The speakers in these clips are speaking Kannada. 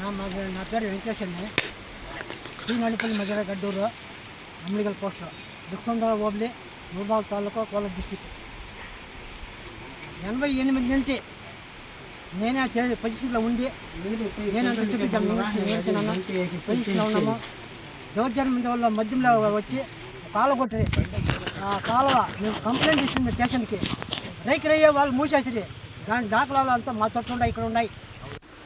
నా మా- నా పేరు వెంకటేష్ అండి. శ్రీమణిపల్లి మధ్య గడ్డూరు అమ్మిగల్ పోస్టు దుక్సంద్ర హోబ్లీ ముల్బాగ్ తాలూకా కోలార్ డిస్టిక్. ఎనభై ఎనిమిది నుంచి నేనే చే పొజిషన్లో ఉండి నేను అంత చూపించాను పొజిషన్లో ఉన్నాము. దౌర్జన్యం వల్ల మధ్యంలో వచ్చి కాల కొట్టి ఆ కాలువ మేము కంప్లైంట్ ఇచ్చింది స్టేషన్కి. రైకి రయ్యే వాళ్ళు మూసేసిరి. దాని దాఖలాలు అంతా మా తట్టు ఉన్నాయి ఇక్కడ ఉన్నాయి.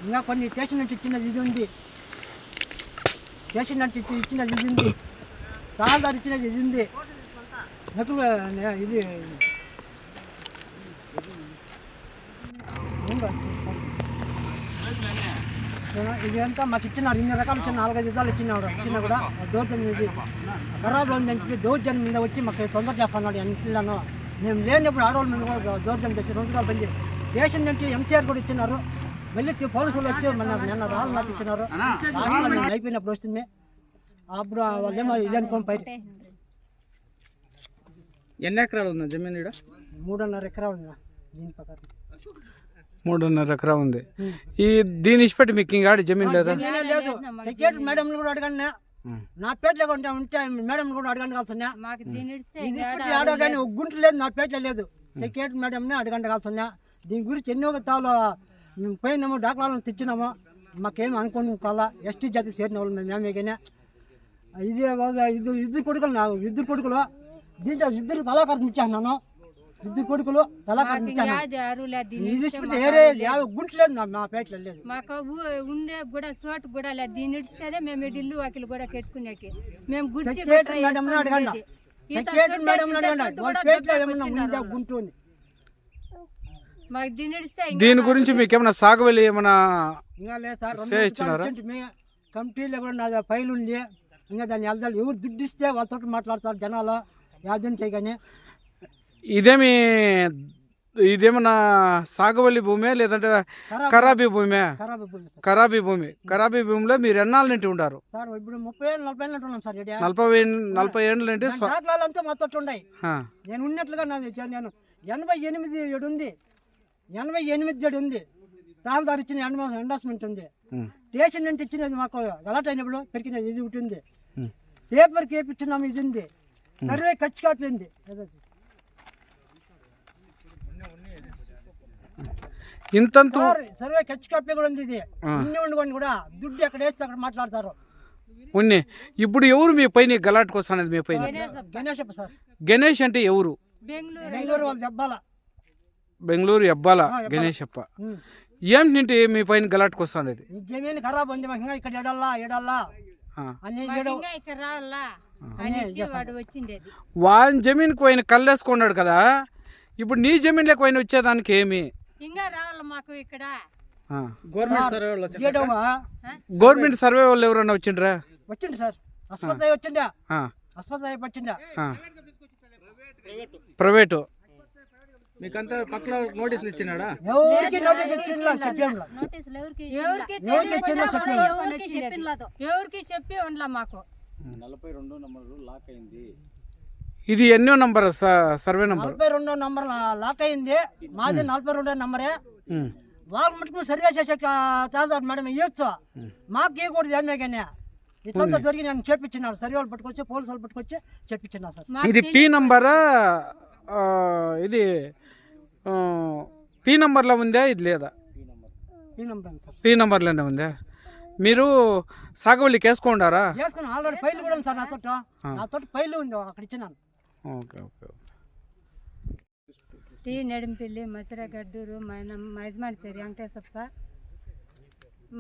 ఇంకా కొన్ని స్టేషన్ నుంచి ఇచ్చినది ఇది ఉంది. స్టేషన్ నుంచి ఇచ్చి- ఇచ్చినది ఇది ఉంది. తహసీల్దార్ ఇచ్చినది ఇది ఉంది. నకులు ఇది. ఉందా? ఇది అంతా మాకు ఇచ్చినారు ఇన్ని రకాలు ఇచ్చిన నాలుగైదు విధాలు ఇచ్చినాడు ఇచ్చినా కూడా దౌర్జన్యం ఇది ఖరాబ్ ఉంది చెప్పి దౌర్జన్యం మీద వచ్చి మాకు తొందర చేస్తున్నాడు ఎంతలను మేము లేనప్పుడు ఆడవాళ్ళ మీద కూడా దౌర్జన్యం చేసి రెండు రకాలు పేషెంట్ స్టేషన్ నుంచి ఎంసీఆర్ కూడా ఇచ్చినారు. వెళ్ళి పోలీసులు వచ్చి మన నిన్న రాళ్ళు నాటి ఇచ్చినారు లాస్ట్లో నేను అయిపోయినప్పుడు వస్తుంది. అప్పుడు వాళ్ళేమో ఇది అనుకోని పైరు ఎన్ని ఎకరాలు ఉంది జమీన్ ఈడ? మూడున్నర ఎకరా ఉంది దీని ప్రకారం. మూడున్నర ఎకరా ఉంది. ఈ దీని ఇచ్చిపెట్టి మీకు ఇంకా ఆడ జమీన్ లేదా? లేదు. సెక్రటరీ మేడం కూడా అడగండి. నా పేట్లో ఉంటే ఉంటే మేడం కూడా అడగండి ఇడిస్తే ఇది ఆడ కానీ ఒక గుంట లేదు నా పేట్లో లేదు. సెక్రటరీ మేడంని అడగండి కాల్సిందా దీని గురించి ఎన్నో తాలో మేము పోయినాము డాక్టర్లను తెచ్చినాము. మాకేం అనుకోని కాల ఎస్టీ జాతికి చేరిన వాళ్ళు మేము కానీ ఇది ఒక ఇద్దరు ఇద్దరు కొడుకులు నా ఇద్దరు కొడుకులు. దీంట్లో ఇద్దరు తలాకారం ఇచ్చాను ఇద్దరు కొడుకులు తలాకారం ఇచ్చాను ఏరే. యావ గుంట లేదు నా మా పేట్లో లేదు. మాకు ఉండే కూడా చోటు కూడా లేదు. దీని ఇడిస్తేనే మేము ఇల్లు వాకిలు కూడా కట్టుకునేకి మేము గుడిసి అడగండి. సెక్రటరీ మేడం అడగండి. వాళ్ళ పేట్లో ఏమన్నా ఉందా గుంటు అని మాకు దీని గురించి మీకు ఏమైనా సాగు వెళ్ళి ఏమైనా కమిటీలో కూడా నా ఫైల్ ఉంది. ఇంకా దాన్ని వెళ్తారు ఎవరు దుడ్డు ఇస్తే వాళ్ళతో మాట్లాడతారు జనాలు. యాదం చేయగానే ఇదేమి ఇదేమన్నా సాగువల్లి భూమే లేదంటే ఖరాబీ భూమే? ఖరాబీ భూమి ఖరాబీ భూమిలో మీరు ఎన్నాళ్ళు నింటి ఉన్నారు నలభై నలభై ఏళ్ళు అంటే ఉన్నాయి. నేను ఉన్నట్లుగా ఎనభై ఎనిమిది ఏడు ఉంది. ఎనభై ఎనిమిది ఏడు ఉంది. తాల్దారు ఇచ్చిన ఎండ ఎండాస్మెంట్ ఉంది. స్టేషన్ నుంచి ఇచ్చినది మాకు గలాట్ అయినప్పుడు పెరిగినది ఇది ఒకటి ఉంది. ఉమ్. పేపర్కి వేపించినాము ఇది ఉంది. సర్వే ఖర్చు కాపింది ఇంతంత సార్ సర్వే ఖర్చు కాపీ కూడా ఉంది ఇది. ఆ. ఇన్ని ఉండుకొని కూడా దుడ్డు ఎక్కడ వేస్తే అక్కడ మాట్లాడతారు. ఉన్ని ఇప్పుడు ఎవరు మీ పైన గలాట్కి వస్తున్నది మీ పైన? గణేష్ అంటే ఎవరు? బెంగళూరు. బెంగళూరు వాళ్ళు దెబ్బాల బెంగళూరు ఎబ్బాల. గణేష్ అప్ప. ఏంటి మీ పైన గలాట్కి వస్తున్నది ఈ జమీన్ ఖరాబ్ ఉంది మాకు ఇక్కడ ఎడల్లా ఎడల్లా వాని జమీన్కి పోయిన కళ్ళేసుకున్నాడు కదా ఇప్పుడు నీ జమీన్లోకి పోయిన వచ్చేదానికి ఏమి? ఇంకా రావాలా మాకు ఇక్కడ? ఆ. ఏడవ గవర్నమెంట్ సర్వే వాళ్ళు ఎవరన్నా వచ్చిండ్రా? సార్. వచ్చిండా? ఆ. ప్రైవేటు. మీకంతా పక్కన నోటీసులు ఇచ్చినాడా? ఎవరికి నోటీస్ ఇచ్చిండ్లా చెప్పేంలా ఎవరికి ఎవరికి ఇచ్చిందో చెప్పేంలా ఎవరికి చెప్పి ఉండలా మాకు? ఇది ఎన్నో నంబర్ స- సర్వే నంబర్? నలభై రెండో నంబర్ లాక్ అయింది. మాది నలభై రెండో నంబరే. వాళ్ళ మటుకు సర్వే చేసే తాదారు మేడం ఇవ్వచ్చు మాకు ఇవ్వకూడదు ఏమే కానీ ఇట్లంతా జరిగి నేను చేపించినాడు సర్వే వాళ్ళు పట్టుకొచ్చి పోలీసు వాళ్ళు పట్టుకొచ్చి చెప్పించినా సార్. ఇది పీ నంబరా? ఆ, ఇది పీ నంబర్లో ఉందా? ఇది లేదా? ఈ నంబర్ సార్ పీ నంబర్లోనే ఉందా? మీరు సాగువల్లికి వేసుకోండారా చేసుకుని ఆల్రెడీ ఫైల్ కూడా ఉంది సార్ నాతో నాతో ఫైల్ ఉంది అక్కడ ఇచ్చినాను. Okay okay T Nedampalli Machira Gaddur మా యజమాని పేరు వెంకటేశప్ప.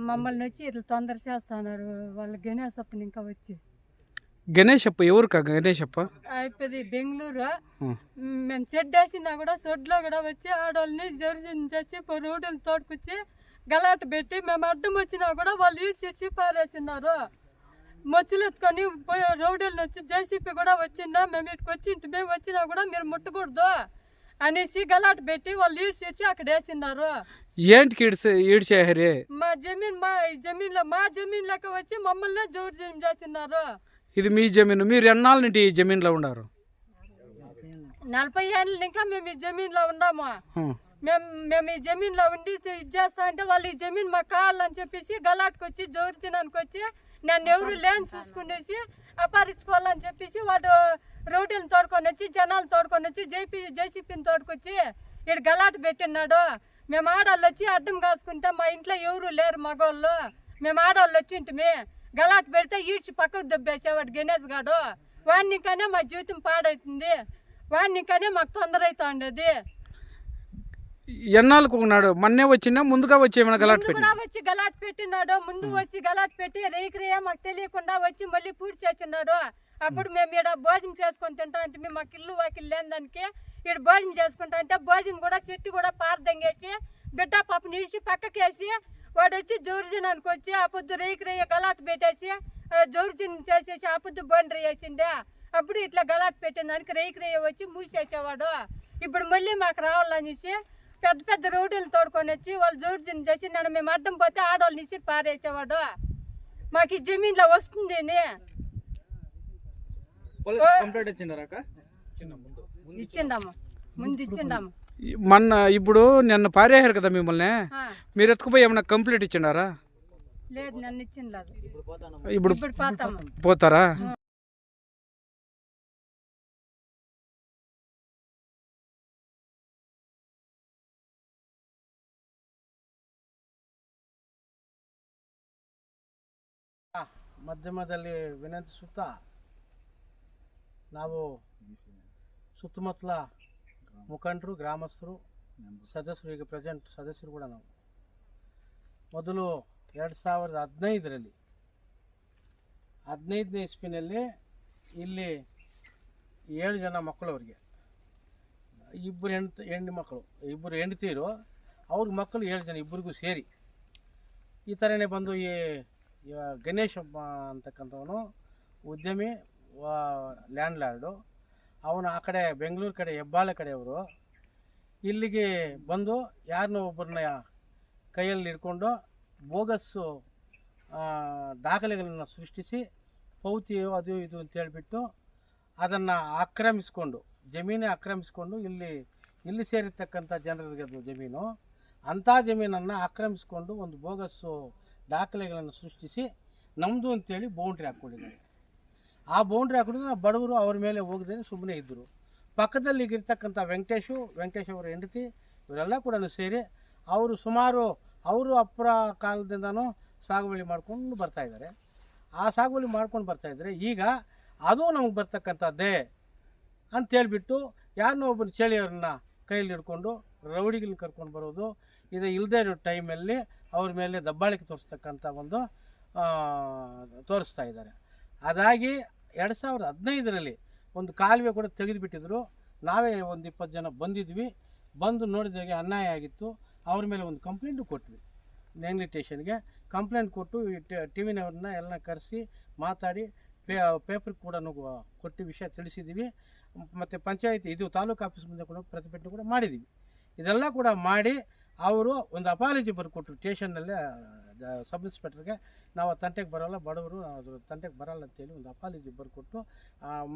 మమ్మల్ని వచ్చి ఇట్లా తొందర చేస్తున్నారు వాళ్ళ గణేశప్పని ఇంకా వచ్చి. గణేష్ అప్ప ఎవరు గణేష్ అప్ప అయిపోయింది బెంగళూరు. మేము షెడ్ వేసినా కూడా షెడ్లో కూడా వచ్చి ఆడవాళ్ళని జరిగిన చేసి రోడ్డులు తోడుకొచ్చి గలాట పెట్టి మేము అడ్డం వచ్చినా కూడా వాళ్ళు ఈడ్చి పారేసినారు. మొచ్చులు ఎత్తుకొని పోయి రౌడీలను వచ్చి జేసీపీ కూడా వచ్చిందా మేము ఇటుకు వచ్చి ఇంటి మేము వచ్చినా కూడా మీరు ముట్టకూడదు అనేసి గలాట పెట్టి వాళ్ళు ఈడ్చి అక్కడ వేసినారు. ఈడ్చే ఈడ్చేహరి? మా జమీన్ మా ఈ జమీన్లో మా జమీన్ లెక్క వచ్చి మమ్మల్ని జోరు చేసినారు ఇది మీ జమీను. మీరు ఎన్నాళ్ళ నుండి ఈ జమీన్లో ఉన్నారు? నలభై ఏళ్ళ ఇంకా మేము ఈ జమీన్లో ఉన్నాము. మేము మేము ఈ జమీన్లో ఉండి చేస్తా అంటే వాళ్ళు ఈ జమీన్ మాకు కావాలని చెప్పేసి గలాట్కి వచ్చి జోరుజనానికి వచ్చి నన్ను ఎవరు లేని చూసుకునేసి అపహరించుకోవాలని చెప్పేసి వాడు రౌడీలను తోడుకొని వచ్చి జనాలు తోడుకొని వచ్చి జేపీ జేసీపీని తోడుకొచ్చి ఇక్కడ గలాట పెట్టినాడు మేము ఆడవాళ్ళు వచ్చి అడ్డం కాసుకుంటే మా ఇంట్లో ఎవరు లేరు మగవాళ్ళు మేము ఆడవాళ్ళు వచ్చింటిమి. గలాట పెడితే ఈడ్చి పక్కకు దెబ్బేసేవాడు గణేష్ గాడు. వాడినికనే మా జీవితం పాడవుతుంది వాడినికనే మాకు తొందర అవుతా ఉండేది ఎన్నాళ్ళకు ఉన్నాడు? మొన్నే వచ్చినా ముందుగా వచ్చి ఏమైనా గలాట్ కూడా వచ్చి గలాట్ పెట్టినాడు. ముందు వచ్చి గలాట్ పెట్టి రేకి రేయ మాకు తెలియకుండా వచ్చి మళ్ళీ పూర్తి చేసినాడు అప్పుడు మేము ఇక్కడ భోజనం చేసుకొని తింటా అంటే మేము మాకు ఇల్లు వాకిల్ లేని దానికి ఇక్కడ భోజనం చేసుకుంటా అంటే భోజనం కూడా చెట్టు కూడా పారదంగేసి బిడ్డ పాప నిడిచి పక్కకేసి వాడు వచ్చి జోరుజనానికి వచ్చి ఆ పొద్దు రేకి రేయ గలాట్ పెట్టేసి జోరుజనం చేసేసి ఆ పొద్దు బండి వేసిండే అప్పుడు ఇట్లా గలాట్ పెట్టిన దానికి రేకి రేయ వచ్చి మూసేసేవాడు. ఇప్పుడు మళ్ళీ మాకు రావాలనేసి పెద్ద పెద్ద రోడ్లు తోడుకొని వచ్చి వాళ్ళు జోర్జన్ చేసి నన్ను మేము అడ్డం పోతే ఆడవాళ్ళు ఇసి పారేసేవాడు. మాకు ఈ జమీన్లో వస్తుంది అని. పోలీస్ కంప్లైంట్ ఇచ్చినారా అక్క? ఇచ్చిండము. ముందు ఇచ్చిండము. మొన్న ఇప్పుడు నిన్న పారేశారు కదా మిమ్మల్ని ఆ, మీరు ఎత్తుకుపోయి ఏమైనా కంప్లీట్ ఇచ్చినారా లేదు నన్ను ఇచ్చిండదు ఇప్పుడు ఇప్పుడు పోతాము పోతారా ಮಾಧ್ಯಮದಲ್ಲಿ ವಿನಂತಿಸುತ್ತಾ ನಾವು ಸುತ್ತಮುತ್ತಲ ಮುಖಂಡರು, ಗ್ರಾಮಸ್ಥರು, ಸದಸ್ಯರು, ಈಗ ಪ್ರೆಸೆಂಟ್ ಸದಸ್ಯರು ಕೂಡ ನಾವು. ಮೊದಲು ಎರಡು ಸಾವಿರದ ಹದಿನೈದರಲ್ಲಿ, ಹದಿನೈದನೇ ಇಸ್ಪಿನಲ್ಲಿ ಇಲ್ಲಿ ಏಳು ಜನ ಮಕ್ಕಳು ಅವರಿಗೆ ಇಬ್ಬರು ಹೆಣ್ತು ಹೆಣ್ಣು ಮಕ್ಕಳು, ಇಬ್ಬರು ಹೆಂಡ್ತೀರು ಅವ್ರ ಮಕ್ಕಳು ಏಳು ಜನ ಇಬ್ಬರಿಗೂ ಸೇರಿ, ಈ ಥರನೇ ಬಂದು ಈ ಗಣೇಶಪ್ಪ ಗಣೇಶ್ ಅಂತಕ್ಕಂಥವನು ಉದ್ಯಮಿ ಲ್ಯಾಂಡ್ ಲಾರ್ಡು ಅವನು ಆ ಕಡೆ ಬೆಂಗಳೂರು ಕಡೆ ಹೆಬ್ಬಾಳೆ ಕಡೆಯವರು. ಇಲ್ಲಿಗೆ ಬಂದು ಯಾರನ್ನೋ ಒಬ್ಬರನ್ನ ಕೈಯಲ್ಲಿ ಹಿಡ್ಕೊಂಡು ಬೋಗಸ್ಸು ದಾಖಲೆಗಳನ್ನು ಸೃಷ್ಟಿಸಿ ಪೌತಿಯೋ ಅದು ಇದು ಅಂತ ಹೇಳಿಬಿಟ್ಟು ಅದನ್ನು ಆಕ್ರಮಿಸ್ಕೊಂಡು, ಜಮೀನೇ ಆಕ್ರಮಿಸ್ಕೊಂಡು ಇಲ್ಲಿ ಇಲ್ಲಿ ಸೇರಿರ್ತಕ್ಕಂಥ ಜನರಿಗೆ ಅದು ಜಮೀನು. ಅಂಥ ಜಮೀನನ್ನು ಆಕ್ರಮಿಸ್ಕೊಂಡು ಒಂದು ಬೋಗಸ್ಸು ದಾಖಲೆಗಳನ್ನು ಸೃಷ್ಟಿಸಿ ನಮ್ಮದು ಅಂತೇಳಿ ಬೌಂಡ್ರಿ ಹಾಕ್ಕೊಂಡಿದ್ದಾರೆ. ಆ ಬೌಂಡ್ರಿ ನಾವು ಬಡವರು ಅವ್ರ ಮೇಲೆ ಹೋಗದೆ ಸುಮ್ಮನೆ ಇದ್ದರು ಪಕ್ಕದಲ್ಲಿ ಇರ್ತಕ್ಕಂಥ ವೆಂಕಟೇಶು, ವೆಂಕಟೇಶ್ ಅವರ ಹೆಂಡತಿ, ಇವರೆಲ್ಲ ಕೂಡ ಸೇರಿ ಅವರು ಸುಮಾರು ಅವರು ಅಪ್ಪರ ಕಾಲದಿಂದನೂ ಸಾಗುವಳಿ ಮಾಡ್ಕೊಂಡು ಬರ್ತಾ ಇದ್ದಾರೆ ಆ ಸಾಗುವಳಿ ಮಾಡ್ಕೊಂಡು ಬರ್ತಾಯಿದ್ರೆ ಈಗ ಅದು ನಮಗೆ ಬರ್ತಕ್ಕಂಥದ್ದೇ ಅಂತೇಳ್ಬಿಟ್ಟು ಯಾರನ್ನೋ ಒಬ್ಬರು ಚಳಿಯವ್ರನ್ನ ಕೈಯಲ್ಲಿ ಹಿಡ್ಕೊಂಡು ರೌಡಿಗಳನ್ನ ಕರ್ಕೊಂಡು ಬರೋದು, ಇದು ಇಲ್ಲದೇ ಇರೋ ಟೈಮಲ್ಲಿ ಅವ್ರ ಮೇಲೆ ದಬ್ಬಾಳಿಕೆ ತೋರಿಸ್ತಕ್ಕಂಥ ಒಂದು ತೋರಿಸ್ತಾ ಇದ್ದಾರೆ ಅದಾಗಿ ಎರಡು ಸಾವಿರದ ಹದಿನೈದರಲ್ಲಿ ಒಂದು ಕಾಲುವೆ ಕೂಡ ತೆಗೆದುಬಿಟ್ಟಿದ್ರು. ನಾವೇ ಒಂದು ಇಪ್ಪತ್ತು ಜನ ಬಂದಿದ್ವಿ. ಬಂದು ನೋಡಿದಾಗೆ ಅನ್ಯಾಯ ಆಗಿತ್ತು. ಅವ್ರ ಮೇಲೆ ಒಂದು ಕಂಪ್ಲೇಂಟು ಕೊಟ್ವಿ. ನೇಂಗ್ಲಿ ಸ್ಟೇಷನ್ಗೆ ಕಂಪ್ಲೇಂಟ್ ಕೊಟ್ಟು ಟಿ ವಿನವ್ರನ್ನ ಎಲ್ಲ ಕರೆಸಿ ಮಾತಾಡಿ, ಪೇ ಪೇಪರ್ ಕೂಡ ಕೊಟ್ಟು ವಿಷಯ ತಿಳಿಸಿದ್ದೀವಿ ಮತ್ತು ಪಂಚಾಯಿತಿ ಇದು ತಾಲೂಕು ಆಫೀಸ್ ಮುಂದೆ ಕೂಡ ಪ್ರತಿಭಟನೆ ಕೂಡ ಮಾಡಿದ್ದೀವಿ ಇದೆಲ್ಲ ಕೂಡ ಮಾಡಿ ಅವರು ಒಂದು ಅಪಾಲಜಿ ಬರ್ಕೊಟ್ರು ಸ್ಟೇಷನ್ನಲ್ಲೇ ಸಬ್ ಇನ್ಸ್ಪೆಕ್ಟರ್ಗೆ ನಾವು ತಂಟೆಗೆ ಬರೋಲ್ಲ, ಬಡವರು ಅದ್ರ ತಂಟೆಗೆ ಬರೋಲ್ಲ ಅಂತೇಳಿ ಒಂದು ಅಪಾಲಜಿ ಬರ್ಕೊಟ್ಟು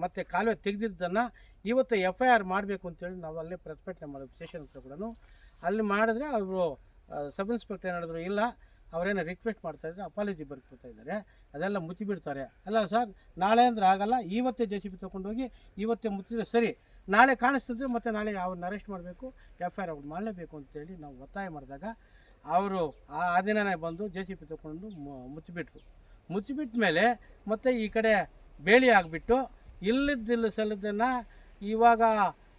ಮತ್ತು ಕಾಲುವೆ ತೆಗೆದಿದ್ದನ್ನು ಇವತ್ತು ಎಫ್ ಐ ಆರ್ ಮಾಡಬೇಕು ಅಂತೇಳಿ ನಾವು ಅಲ್ಲೇ ಪ್ರತಿಭಟನೆ ಮಾಡೋದು ಸ್ಟೇಷನ್ ಹತ್ರ ಕೂಡ ಅಲ್ಲಿ ಮಾಡಿದ್ರೆ ಅವರು ಸಬ್ ಇನ್ಸ್ಪೆಕ್ಟರ್ ಏನಾದರೂ ಇಲ್ಲ, ಅವರೇನೋ ರಿಕ್ವೆಸ್ಟ್ ಮಾಡ್ತಾ ಇದ್ದಾರೆ ಅಪಾಲಜಿ ಬರ್ಕೊತಾ ಇದ್ದಾರೆ. ಅದೆಲ್ಲ ಮುಚ್ಚಿಬಿಡ್ತಾರೆ. ಅಲ್ಲ ಸರ್, ನಾಳೆ ಅಂದ್ರೆ ಆಗಲ್ಲ, ಇವತ್ತೇ ಜೆ ಸಿ ಬಿ ತೊಗೊಂಡೋಗಿ, ಇವತ್ತೇ ಮುಚ್ಚಿದ್ರೆ ಸರಿ. ನಾಳೆ ಕಾಣಿಸ್ತಿದ್ರೆ ಮತ್ತು ನಾಳೆ ಅವ್ರನ್ನ ಅರೆಸ್ಟ್ ಮಾಡಬೇಕು ಎಫ್ ಐ ಆರ್ ಮಾಡಲೇಬೇಕು ಅಂತೇಳಿ ನಾವು ಒತ್ತಾಯ ಮಾಡಿದಾಗ ಅವರು ಆ ದಿನನೇ ಬಂದು ಜೆ ಸಿ ಪಿ ತಗೊಂಡು ಮುಚ್ಚಿಬಿಟ್ರು. ಮುಚ್ಚಿಬಿಟ್ಟ ಮೇಲೆ ಮತ್ತೆ ಈ ಕಡೆ ಬೇಳಿ ಆಗಿಬಿಟ್ಟು ಇಲ್ಲದಿಲ್ಲ ಸಲ್ಲದನ್ನು ಇವಾಗ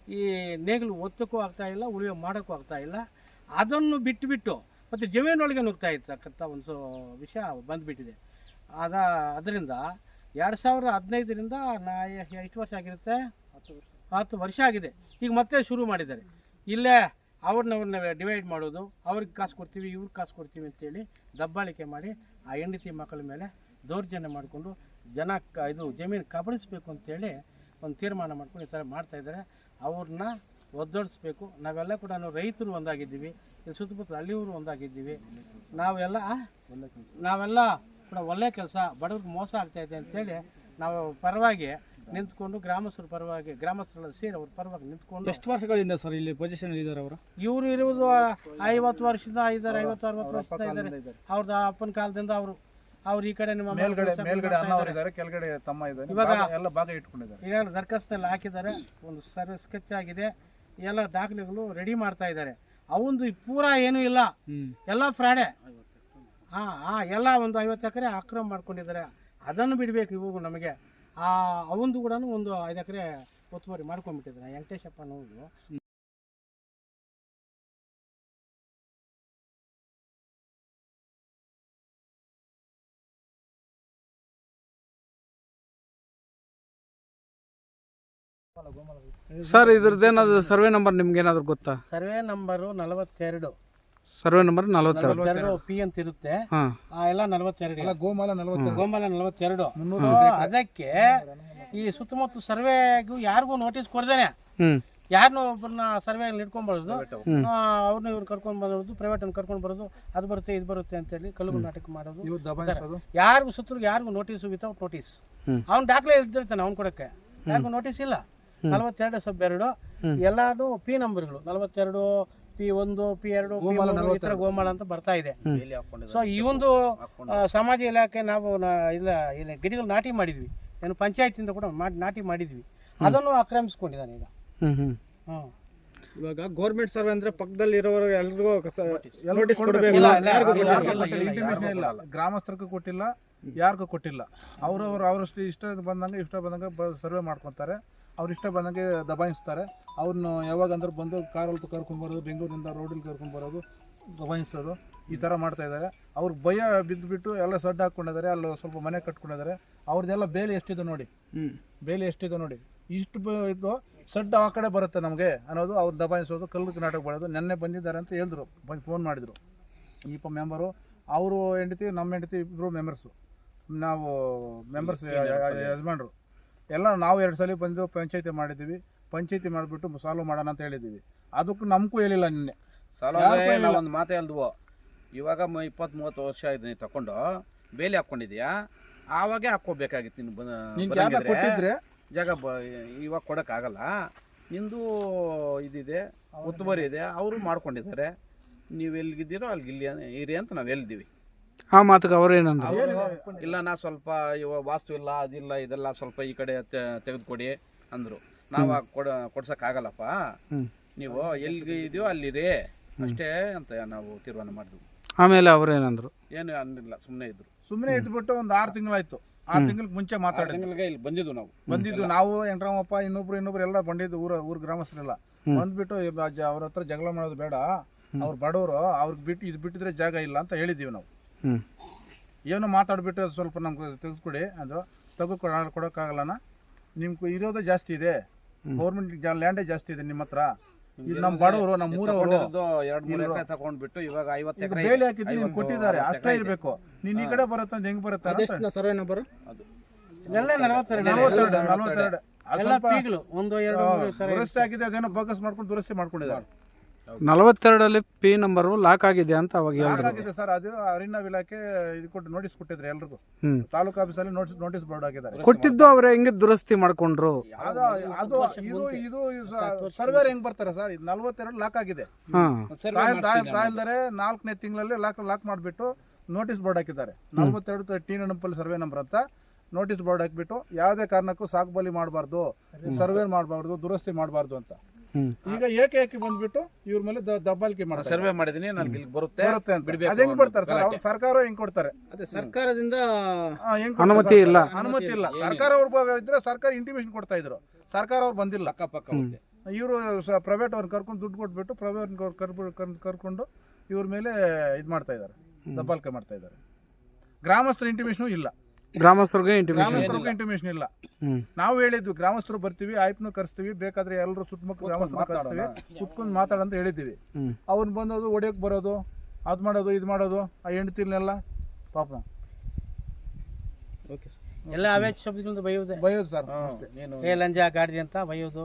ಈ ನೇಗಿಲು ಒತ್ತಕ್ಕೂ ಆಗ್ತಾಯಿಲ್ಲ ಉಳಿವೆ ಮಾಡೋಕ್ಕೂ ಆಗ್ತಾಯಿಲ್ಲ ಅದನ್ನು ಬಿಟ್ಟುಬಿಟ್ಟು ಮತ್ತು ಜಮೀನೊಳಗೆ ನುಗ್ತಾ ಇರ್ತಕ್ಕಂಥ ಒಂದು ವಿಷಯ ಬಂದುಬಿಟ್ಟಿದೆ. ಅದ ಅದರಿಂದ ಎರಡು ಸಾವಿರದ ಹದಿನೈದರಿಂದ ನಾ ಎಷ್ಟು ವರ್ಷ ಆಗಿರುತ್ತೆ? ಹತ್ತು ವರ್ಷ. ಆಗಿದೆ. ಈಗ ಮತ್ತೆ ಶುರು ಮಾಡಿದ್ದಾರೆ. ಇಲ್ಲೇ ಅವ್ರನ್ನವ್ರನ್ನ ಡಿವೈಡ್ ಮಾಡೋದು, ಅವ್ರಿಗೆ ಕಾಸು ಕೊಡ್ತೀವಿ, ಇವ್ರಿಗೆ ಕಾಸು ಕೊಡ್ತೀವಿ ಅಂತೇಳಿ ದಬ್ಬಾಳಿಕೆ ಮಾಡಿ ಆ ಹೆಂಡತಿ ಮಕ್ಕಳ ಮೇಲೆ ದೌರ್ಜನ್ಯ ಮಾಡಿಕೊಂಡು ಜನ ಇದು ಜಮೀನು ಕಬಳಿಸ್ಬೇಕು ಅಂತೇಳಿ ಒಂದು ತೀರ್ಮಾನ ಮಾಡ್ಕೊಂಡು ಈ ಥರ ಮಾಡ್ತಾ ಇದ್ದಾರೆ. ಅವ್ರನ್ನ ಒದ್ದೊಡಿಸ್ಬೇಕು. ನಾವೆಲ್ಲ ಕೂಡ ರೈತರು ಒಂದಾಗಿದ್ದೀವಿ. ಇಲ್ಲಿ ಸುತ್ತಮುತ್ತ ಹಳ್ಳಿಯವರು ಒಂದಾಗಿದ್ದೀವಿ. ನಾವೆಲ್ಲ? ನಾವೆಲ್ಲ ಕೂಡ ಒಳ್ಳೆ ಕೆಲಸ, ಬಡವ್ರಿಗೆ ಮೋಸ ಆಗ್ತಾಯಿದೆ ಅಂತೇಳಿ ನಾವು ಪರವಾಗಿ ನಿಂತ್ಕೊಂಡು ಗ್ರಾಮಸ್ಥರ ಪರವಾಗಿ ಗ್ರಾಮಸ್ಥರೆಲ್ಲ ಸೇರಿ ಅವ್ರ ಪರವಾಗಿ ನಿಂತ್ಕೊಂಡು ಎಷ್ಟು ವರ್ಷಗಳಿಂದ ಸರ್ ಇಲ್ಲಿ ಪೊಸಿಷನ್ ಇದ್ದಾರೆ ಅವರು? ಇವರು ಇರುವುದು ಐವತ್ತು ವರ್ಷದ ಐದಾರು ಐವತ್ತು ಅರವತ್ತು ವರ್ಷದ ಇದ್ದಾರೆ. ಅವ್ರದ್ದು ಅಪ್ಪನ ಕಾಲದಿಂದ ಅವರು ಅವ್ರು ಈ ಕಡೆ ನಿಮ್ಮ ಮೇಲ್ಗಡೆ ಮೇಲ್ಗಡೆ ಅಣ್ಣ ಮಾಡ್ತಾ ಇದ್ದಾರೆ. ಕೆಳಗಡೆ ತಮ್ಮ ಇದ್ದಾರೆ. ಇವಾಗ- ಎಲ್ಲ ಭಾಗ ಇಟ್ಕೊಂಡಿದ್ದಾರೆ. ಈಗ ದರ್ಖಾಸ್ತಲ್ಲಿ ಹಾಕಿದ್ದಾರೆ ಒಂದು ಸರ್ವೆ ಸ್ಕೆಚ್ ಆಗಿದೆ ಎಲ್ಲ ದಾಖಲೆಗಳು ರೆಡಿ ಮಾಡ್ತಾ ಇದ್ದಾರೆ. ಅವಂದು ಪೂರಾ ಏನು ಇಲ್ಲ. ಎಲ್ಲ ಫ್ರಾಡೆ ಹಾ ಹಾಂ ಎಲ್ಲ ಒಂದು ಐವತ್ತು ಎಕರೆ ಅಕ್ರಮ ಮಾಡ್ಕೊಂಡಿದ್ದಾರೆ. ಅದನ್ನು ಬಿಡಬೇಕು ಇವಾಗ ನಮಗೆ. ಆ ಅವಂದು ಕೂಡ ಒಂದು ಐದು ಎಕರೆ ಒತ್ತುವರಿ ಮಾಡ್ಕೊಂಡ್ಬಿಟ್ಟಿದ್ದಾರೆ ವೆಂಕಟೇಶಪ್ಪ ಅನ್ನೋದು ಸರ್ ಇದ್ರದ್ದೇನಾದ್ರು ಸರ್ವೆ ನಂಬರ್ ನಿಮ್ಗೆ ಏನಾದ್ರು ಗೊತ್ತಾ? ಸರ್ವೆ ನಂಬರು ನಲವತ್ತೆರಡು. ಸರ್ವೆ ನಂಬರ್ ನಲವತ್ತೆರಡು. ಎರಡು ಪಿ ಅಂತ ಇರುತ್ತೆ. ಹಾಂ. ಆ ಎಲ್ಲ ನಲವತ್ತೆರಡು. ಎಲ್ಲ ಗೋಮಾಲ ನಲವತ್ತು ಗೋಂಬಲ ನಲವತ್ತೆರಡು. ಅದಕ್ಕೆ ಈ ಸುತ್ತಮುತ್ತ ಸರ್ವೆಗೂ ಯಾರಿಗೂ ನೋಟಿಸ್ ಕೊಡ್ದೇನೆ. ಹ್ಞೂ ಯಾರನ್ನೋ ಒಬ್ಬರನ್ನ ಸರ್ವೆ ಇಟ್ಕೊಂಡ್ಬರೋದು ಬರೋದು ಅವ್ರನ್ನ ಇವ್ರು ಕರ್ಕೊಂಡ್ ಬರೋದು ಪ್ರೈವೇಟ್ ಅನ್ನು ಕರ್ಕೊಂಡ್ ಬರೋದು ಅದು ಬರುತ್ತೆ ಇದು ಬರುತ್ತೆ ಅಂತ ಹೇಳಿ ಕಲ್ಲು ನಾಟಕ ಮಾಡೋದು. ಯಾರಿಗೂ ಸುತ್ತಲೂ ಯಾರಿಗೂ ನೋಟಿಸ್ ವಿತೌಟ್ ನೋಟಿಸ್ ಅವ್ನ್ ದಾಖಲೆ ಇದ್ದಿರ್ತಾನೆ ಅವ್ನ್ ಕೊಡಕ್ಕೆ. ಯಾರಿಗೂ ನೋಟಿಸ್ ಇಲ್ಲ. ನಲವತ್ತೆರಡು ಸಬ್ ಎರಡು. ಎಲ್ಲಾನು ಪಿ ನಂಬರ್ಗಳು ನಲವತ್ತೆರಡು ಪಿ ಒಂದು ಪಿ ಎರಡು ಪಿ ಮೂರು ಈ ಥರ ಗೋಮಾಳ ಅಂತ ಬರ್ತಾ ಇದೆ. ಸೊ ಈ ಒಂದು ಸಮಾಜ ಇಲಾಖೆ ನಾವು ನ- ಇಲ್ಲ ಇಲ್ಲ ಗಿಡಗಳು ನಾಟಿ ಮಾಡಿದ್ವಿ. ಏನು ಪಂಚಾಯತಿಂದ ಕೂಡ ಮಾಡಿ ನಾಟಿ ಮಾಡಿದ್ವಿ. ಅದನ್ನು ಆಕ್ರಮಿಸ್ಕೊಂಡಿದ್ದಾನೆ ಈಗ. ಹ್ಞೂ ಹ್ಞೂ ಹ್ಮ್ ಇವಾಗ ಗೌರ್ಮೆಂಟ್ ಸರ್ವೆ ಅಂದ್ರೆ ಪಕ್ಕದಲ್ಲಿ ಇರೋರು ಎಲ್ರಿಗೂ ನೋಟಿಸ್ ಕೊಡಬೇಕು. ಇಲ್ಲ, ಇಲ್ಲ, ಯಾರಿಗೂ ಇಲ್ಲ, ಯಾರಿಗೂ ಇಲ್ಲ, ಕೊಟ್ಟಿಲ್ಲ, ಇಲ್ಲ, intimation ಇಲ್ಲ ಗ್ರಾಮಸ್ಥರಿಗೂ ಕೊಟ್ಟಿಲ್ಲ ಯಾರಿಗೂ ಕೊಟ್ಟಿಲ್ಲ. ಅವ್ರವ್ರು ಅವ್ರಷ್ಟು ಇಷ್ಟ ಬಂದಂಗೆ ಇಷ್ಟ ಬಂದಂಗೆ ಸರ್ವೆ ಮಾಡ್ಕೊತಾರೆ. ಅವ್ರ ಇಷ್ಟ ಬಂದಂಗೆ ದಬಾಯಿಸ್ತಾರೆ. ಅವ್ರನ್ನ ಯಾವಾಗ ಅಂದ್ರೆ ಬಂದು ಕಾರಲ್ಲಿ ಕರ್ಕೊಂಬರೋದು ಬೆಂಗಳೂರಿಂದ ರೋಡಲ್ಲಿ ಕರ್ಕೊಂಬರೋದು ದಬಾಯಿಸೋದು ಈ ಥರ ಮಾಡ್ತಾ ಇದ್ದಾರೆ. ಅವ್ರ ಭಯ ಬಿದ್ದುಬಿಟ್ಟು ಎಲ್ಲ ಸಡ್ಡು ಹಾಕ್ಕೊಂಡಿದ್ದಾರೆ ಅಲ್ಲಿ ಸ್ವಲ್ಪ ಮನೆ ಕಟ್ಕೊಂಡಿದ್ದಾರೆ. ಅವ್ರದ್ದೆಲ್ಲ ಬೇಲಿ ಎಷ್ಟಿದೆ ನೋಡಿ. ಬೇಲಿ ಎಷ್ಟಿದೆ ನೋಡಿ. ಇಷ್ಟು ಇದು ಸಡ್ಡು ಆ ಕಡೆ ಬರುತ್ತೆ ನಮಗೆ ಅನ್ನೋದು ಅವ್ರು ದಬಾಯಿಸೋದು ಕಲ್ಲು ನಾಟಕ ಮಾಡೋದು ನೆನ್ನೆ ಬಂದಿದ್ದಾರೆ ಅಂತ ಹೇಳಿದ್ರು. ಬಂದು ಫೋನ್ ಮಾಡಿದ್ರು. ಇಪ್ಪ ಮೆಂಬರು ಅವರು ಹೆಂಡತಿ ನಮ್ಮ ಹೆಂಡತಿ ಇಬ್ಬರು ಮೆಂಬರ್ಸು ನಾವು ಮೆಂಬರ್ಸ್ ಯಜಮಾನ್ರು. ಎಲ್ಲ ನಾವು ಎರಡು ಸಲ ಬಂದು ಪಂಚಾಯತಿ ಮಾಡಿದ್ದೀವಿ. ಪಂಚಾಯತಿ ಮಾಡಿಬಿಟ್ಟು ಸಾಲ್ವ್ ಮಾಡೋಣ ಅಂತ ಹೇಳಿದ್ದೀವಿ. ಅದಕ್ಕೂ ನಮಗೂ ಹೇಳಿಲ್ಲ ನಿನ್ನೆ. ಸಾಲ್ವ್? ಒಂದು ಮಾತೇ ಅಲ್ದವೋ. ಇವಾಗ ಇಪ್ಪತ್ತ್ ಮೂವತ್ತು ವರ್ಷ ಆಯ್ತು ನೀ ತಕೊಂಡು. ಬೇಲಿ ಹಾಕ್ಕೊಂಡಿದ್ಯಾ ಆವಾಗೇ ಹಾಕ್ಕೋಬೇಕಾಗಿತ್ತು ನೀನು ಜಾಗ ಬ ಇವಾಗ ಕೊಡೋಕ್ಕಾಗಲ್ಲ. ನಿಂದು ಇದಿದೆ ಉತ್ತುವರಿ ಇದೆ ಅವರು ಮಾಡ್ಕೊಂಡಿದ್ದಾರೆ. ನೀವು ಎಲ್ಲಿಗಿದ್ದೀರೋ ಅಲ್ಲಿಗೆ ಇಲ್ಲಿ ಇರಿ ಅಂತ ನಾವು ಹೇಳಿದ್ದೀವಿ. ಆ ಮಾತಿಗೆ ಅವ್ರೇನಂದ್ರು ಅವರು ಇಲ್ಲ ನಾ ಸ್ವಲ್ಪ ಇವಾಗ ವಾಸ್ತು ಇಲ್ಲ ಅದಿಲ್ಲ ಇದೆಲ್ಲ ಸ್ವಲ್ಪ ಈ ಕಡೆ ತೆ- ತೆಗೆದುಕೊಡಿ ಅಂದ್ರು. ನಾವ್ ಕೊಡ ಕೊಡ್ಸೋಕ್ಕಾಗಲ್ಲಪ್ಪ. ಹ್ಮ್. ನೀವು ಎಲ್ಲಿ ಇದೆಯೋ ಅಲ್ಲಿರಿ. ಅಷ್ಟೇ ಅಂತ ನಾವು ತೀರ್ಮಾನ ಮಾಡಿದ್ವಿ. ಆಮೇಲೆ ಅವ್ರೇನಂದ್ರು ಏನು ಅನ್ನಿಲ್ಲ ಸುಮ್ಮನೆ ಇದ್ರು. ಸುಮ್ಮನೆ ಇದ್ಬಿಟ್ಟು ಒಂದು ಆರು ತಿಂಗಳಾಯ್ತು. ಆರು ತಿಂಗಳ ಮುಂಚೆ ಆರು ಮಾತಾಡಿದ್ವಿ ತಿಂಗಳಿಗೆ ಇಲ್ಲಿ ಬಂದಿದ್ವು ನಾವು. ಬಂದಿದ್ದು. ನಾವು ಎಂಟ್ರಾಮಪ್ಪ ಇನ್ನೊಬ್ರು ಇನ್ನೊಬ್ರು ಎಲ್ಲ ಬಂದಿದ್ದು ಊರ ಊರ್ ಗ್ರಾಮಸ್ಥರೆಲ್ಲ. ಹ್ಮ್. ಬಂದ್ಬಿಟ್ಟು ಅವ್ರ ಹತ್ರ ಜಗಳ ಮಾಡೋದು ಬೇಡ. ಅವ್ರು ಬಡವರು ಅವ್ರಿಗೆ ಬಿಟ್ಟು ಇದು ಬಿಟ್ಟಿದ್ರೆ ಜಾಗ ಇಲ್ಲ ಅಂತ ಹೇಳಿದ್ದೀವಿ ನಾವು. ಏನೋ ಮಾತಾಡ್ಬಿಟ್ಟು ಸ್ವಲ್ಪ ನಮ್ಗೆ ತೆಗೆದುಕೊಡಿ ಅದು ತೆಗೆದು ಕೊಡೋಕ್ಕಾಗಲ್ಲನ? ನಿಮ್ಗೆ ಇರೋದೇ ಜಾಸ್ತಿ ಇದೆ. ಗೌರ್ಮೆಂಟ್ ಲ್ಯಾಂಡೇ ಜಾಸ್ತಿ ಇದೆ ನಿಮ್ಮ ಹತ್ರ. ಇದು ನಮ್ಮ ಬಡವರು ನಮ್ಮ ಊರವರು. ಎರಡು ಮೂರು ಎಕರೆ ತಗೊಂಡ್ಬಿಟ್ಟು ಇವಾಗ ಐವತ್ತು ಎಕರೆ ಬೇಲಿ ಹಾಕಿದ್ದು ನಿಮ್ಗೆ ಕೊಟ್ಟಿದ್ದಾರೆ ಅಷ್ಟೇ ಇರಬೇಕು. ನೀನ್ ಈ ಕಡೆ ಬರುತ್ತೆ ಅಂತ ಹೆಂಗ್ ಬರುತ್ತೆ? ಸರ್ವೆ ನಂಬರ್ ಎಲ್ಲ ನಲವತ್ತೆರಡು. ನಲವತ್ತೆರಡು ನಲವತ್ತೆರಡು. ಅದು ಸ್ವಲ್ಪ, ಪೀಗಳು ಒಂದು ಎರಡು ದುರಸ್ತಿ ಆಗಿದೆ ಅದೇನೋ ಬೋಗಸ್ ಮಾಡ್ಕೊಂಡು ದುರಸ್ತಿ ಮಾಡ್ಕೊಂಡಿದ್ದಾರೆ. ನಲವತ್ತೆರಡಲ್ಲಿ ಪಿ ನಂಬರು ಲಾಕ್ ಆಗಿದೆ ಅಂತ ಅವಾಗ ಹೇಳಿದ್ರು ಸರ್ ಅದು ಅರಣ್ಯ ಇಲಾಖೆ ಇದು ಕೊಟ್ಟು ನೋಟಿಸ್ ಕೊಟ್ಟಿದ್ರು ಎಲ್ರಿಗೂ. ಹ್ಮ್. ತಾಲೂಕು ಆಫೀಸಲ್ಲಿ ನೋಟಿಸ್ ನೋಟಿಸ್ ಬೋರ್ಡ್ ಹಾಕಿದ್ದಾರೆ. ಕೊಟ್ಟಿದ್ದು ಅವ್ರ ಹೆಂಗೆ ದುರಸ್ತಿ ಮಾಡ್ಕೊಂಡ್ರು? ಅದು ಅದು ಇದು ಇದು ಸರ್ವೇರ್ ಹೆಂಗ್ ಬರ್ತಾರೆ ಸರ್? ಇದು ನಲ್ವತ್ತೆರಡು ಲಾಕ್ ಆಗಿದೆ. ತಾಯಿಲ್ದಾರೆ ತಾಯಿಲ್ದರೆ ನಾಲ್ಕನೇ ತಿಂಗಳಲ್ಲಿ ಲಾಕ್ ಲಾಕ್ ಮಾಡಿಬಿಟ್ಟು ನೋಟಿಸ್ ಬೋರ್ಡ್ ಹಾಕಿದ್ದಾರೆ. ನಲ್ವತ್ತೆರಡು ಟಿ ನಂಬರ್ ಸರ್ವೆ ನಂಬರ್ ಅಂತ ನೋಟಿಸ್ ಬೋರ್ಡ್ ಹಾಕಿಬಿಟ್ಟು ಯಾವುದೇ ಕಾರಣಕ್ಕೂ ಸಾಗುಬಲಿ ಮಾಡಬಾರ್ದು ಸರ್ವೆ ಮಾಡಬಾರ್ದು ದುರಸ್ತಿ ಮಾಡಬಾರ್ದು ಅಂತ. ಈಗ ಏಕೆ ಏಕೆ ಬಂದ್ಬಿಟ್ಟು ಇವ್ರ ಮೇಲೆ ದ- ದಬ್ಬಾಳಿಕೆ ಮಾಡ್ತಾರೆ. ಸರ್ವೆ ಮಾಡಿದೀನಿ ನನಗೆ ಇಲ್ಲಿ ಬರುತ್ತೆ. ಬರುತ್ತೆ ಅಂತ. ಬಿಡ್ಬೇಕು ಅದ್ ಹೆಂಗ್ ಬರ್ತಾರೆ ಸರ್. ಅವ್ರು ಸರ್ಕಾರ ಹೆಂಗ್ ಕೊಡ್ತಾರೆ? ಅದೇ ಸರ್ಕಾರದಿಂದ ಆ, ಹೆಂಗ್ ಕೊಡ್ತಾರೆ ಅನುಮತಿ? ಇಲ್ಲ. ಅನುಮತಿ ಇಲ್ಲ. ಸರ್ಕಾರ ಅವ್ರು ಇದ್ರೆ ಸರ್ಕಾರ ಇಂಟಿಮೇಷನ್ ಕೊಡ್ತಾ ಇದ್ರು. ಸರ್ಕಾರ ಅವ್ರು ಬಂದಿಲ್ಲ. ಅಕ್ಕಪಕ್ಕ. ಇವರು ಪ್ರೈವೇಟ್ ಅವ್ರನ್ನ ಕರ್ಕೊಂಡು ದುಡ್ಡು ಕೊಟ್ಬಿಟ್ಟು ಪ್ರೈವೇಟ್ ಕರ್ಕೊಂಡು ಇವ್ರ ಮೇಲೆ ಇದು ಮಾಡ್ತಾ ಇದ್ದಾರೆ. ದಬ್ಬಾಳಿಕೆ ಮಾಡ್ತಾ ಇದ್ದಾರೆ. ಗ್ರಾಮಸ್ಥರ ಇಂಟಿಮೇಷನ್ ಇಲ್ಲ. ಗ್ರಾಮಸ್ಥರಿಗೆ ಇಂಟಿಮೇಷನ್ ಗ್ರಾಮಸ್ಥರಿಗೂ ಇಂಟಿಮೇಷನ್ ಇಲ್ಲ. ಹ್ಮ್. ನಾವು ಹೇಳಿದ್ವಿ ಗ್ರಾಮಸ್ಥರು ಬರ್ತೀವಿ ಆಯ್ಪನು ಕರೆಸ್ತೀವಿ ಬೇಕಾದ್ರೆ ಎಲ್ಲರೂ ಸುತ್ತಮುತ್ತ ಗ್ರಾಮಸ್ಥರು ಕರೆಸ್ತೀವಿ ಕುತ್ಕೊಂಡು ಮಾತಾಡಂತ ಹೇಳಿದ್ದೀವಿ. ಹ್ಮ್. ಅವ್ನು ಬಂದೋದು ಒಡೆಯಕ್ಕೆ ಬರೋದು ಅದು ಮಾಡೋದು ಇದು ಮಾಡೋದು ಆ ಹೆಂಡತಿರ್ನೆಲ್ಲ ಪಾಪ. ಓಕೆ ಸರ್ ಎಲ್ಲ ಅವೇಜ್ ಶಬ್ದಗಳಿಂದ ಬೈಯೋದೆ? ಬೈಯೋದು ಸರ್. ನೀನು ಏ ಲಂಜ ಗಾಡಿದೆ ಅಂತ ಬಯೋದು?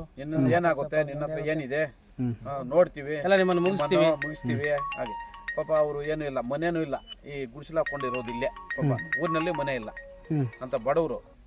ಏನಾಗುತ್ತೆ? ನಿನ್ನ ಹತ್ರ ಏನಿದೆ? ಹ್ಮ್. ನೋಡ್ತೀವಿ. ಎಲ್ಲ ನಿಮ್ಮನ್ನು ಮುಗಿಸ್ತೀವಿ. ಮುಗಿಸ್ತೀವಿ. ಹಾಗೆ. ಪಾಪ ಅವರು ಏನು ಇಲ್ಲ. ಮನೇನೂ ಇಲ್ಲ. ಈ ಗುಡಿಸಲು ಹಾಕೊಂಡಿರೋದು ಇಲ್ಲೇ. ಪಾಪ ಊರಿನಲ್ಲಿ ಮನೆ ಇಲ್ಲ. ಅಂತ ಬಡವರು.